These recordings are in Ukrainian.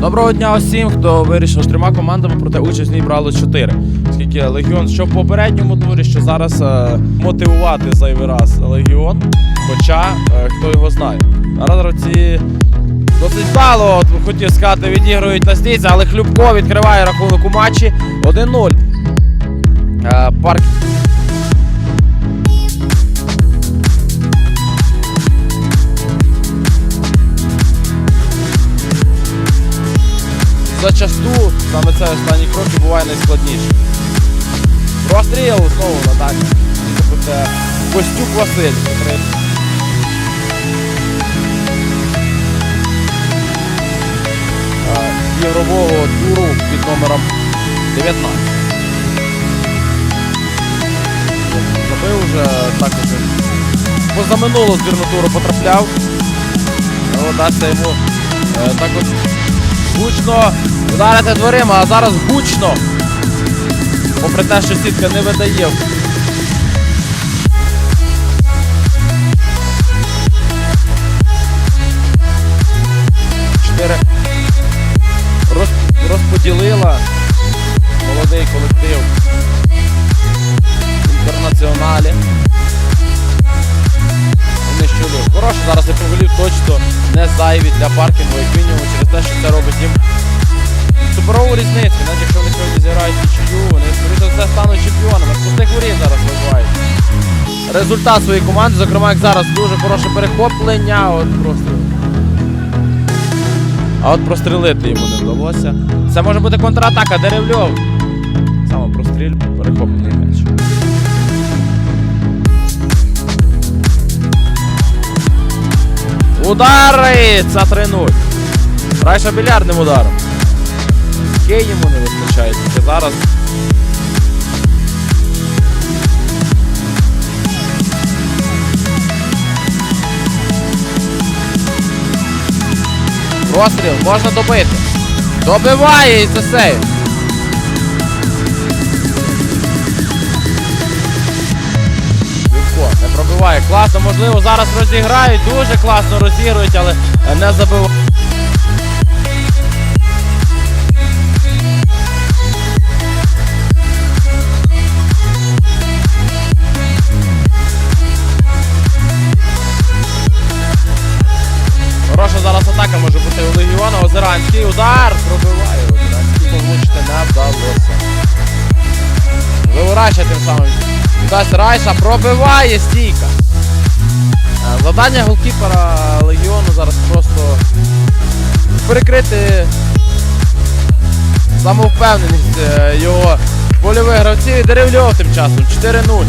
Доброго дня усім, хто вирішив з трьома командами, проте участь в ній брало чотири. Оскільки Легіон, що в попередньому турі, що зараз е, мотивувати зайвий раз Легіон. Хоча е, хто його знає. Зараз гравці досить вдало, от, хотів сказати, відігрують на стійці, але Хлюбко відкриває рахунок у матчі 1-0. Е, парк зачасту саме це останні кроки буває найскладніше. Простріл знову на дальню. Це Костюк Василь. котрий е, туру під номером 19. Забив вже також позаминулу збірну туру потрапляв. Ну, Вдасться йому е, так от гучно вдарити дверима, а зараз гучно. Попри те, що сітка не видає. Чотири роз, розподілила молодий колектив інтернаціоналі. Хороше, зараз я повелів точно не зайві для паркінгу, як мінімум, через те, що це робить їм суперову різницю. Навіть якщо вони сьогодні зіграють нічию, вони скоріше все стануть чемпіонами. З пустих зараз вибивають. Результат своєї команди, зокрема, як зараз дуже хороше перехоплення. От просто. А от прострілити йому не вдалося. Це може бути контратака, Деревльов. Саме простріль, перехоплений м'яч. Удари! Це 3-0. Райша більярдним ударом. Кей йому не вистачає, тільки зараз. Розстріл, можна добити. Добиває і це сейв. Легко, не пробиває. Класно, можливо, зараз розіграють, дуже класно розігрують, але не забивають. Може бути у Легіона. Озеранський удар пробиває. Озеранський влучити не вдалося. Виворачує тим самим. Віддасть Райша пробиває стійка. Е, Завдання голкіпера Легіону зараз просто перекрити самовпевненість е, його польових гравців і Деревльов тим часом 4-0.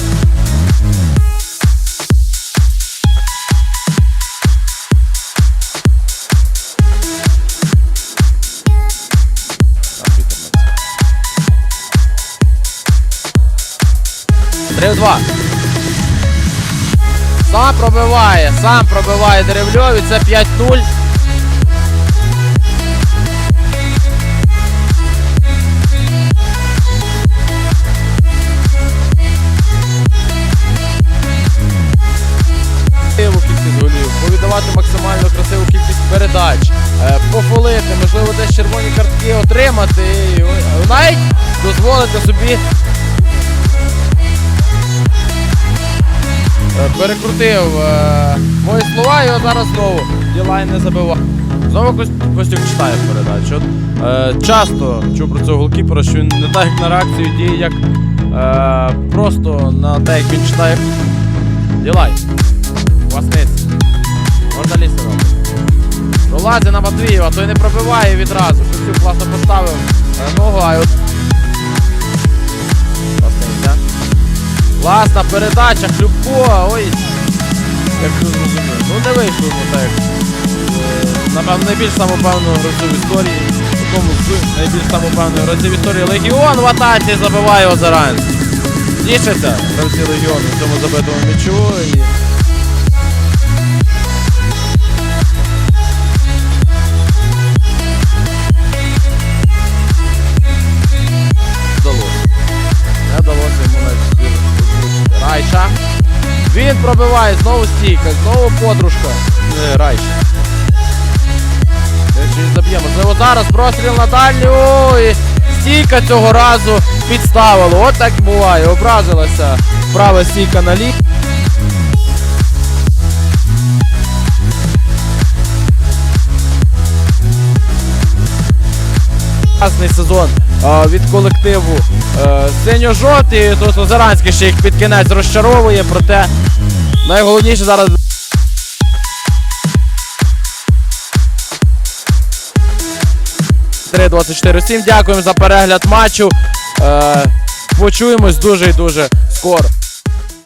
Три в два. Сам пробиває, сам пробиває Деревльов і це 5-0. Красиву повідавати максимально красиву кількість передач, е, пофолити, можливо, десь червоні картки отримати, і навіть дозволити собі перекрутив е, мої слова от зараз знову Ділай не забивав. Знову Кост- Костюк читає передачу. От, е, часто чув про цього голкіпера, що він не так на реакцію діє, як е, просто на те, як він читає. Ділай. Власниць. Можна лізти робити. Пролазить на Матвієва, той не пробиває відразу. Костюк класно поставив е, ногу, а от. Класна передача, Хлюбко, ой. Як ви зрозуміли. Ну не вийшло йому так. е, Напевно, найбільш самопевного гравцю в історії. Такому з найбільш самопевних гравців в історії. Легіон в атаці забиває Озеран. Тішаться гравці Легіону в цьому забитому м'ячу. І... Він знову стійка, знову подружка. Не, Райша. Чи заб'є? Можливо, зараз простріл на дальню. І стійка цього разу підставила. От так буває. Образилася права стійка на лі. Класний сезон е, від колективу е, синьо-жовтий. Тут Озеранський ще їх під кінець розчаровує, проте найголовніше зараз. Три 24 Всім дякуємо за перегляд матчу. Е, почуємось дуже і дуже скоро.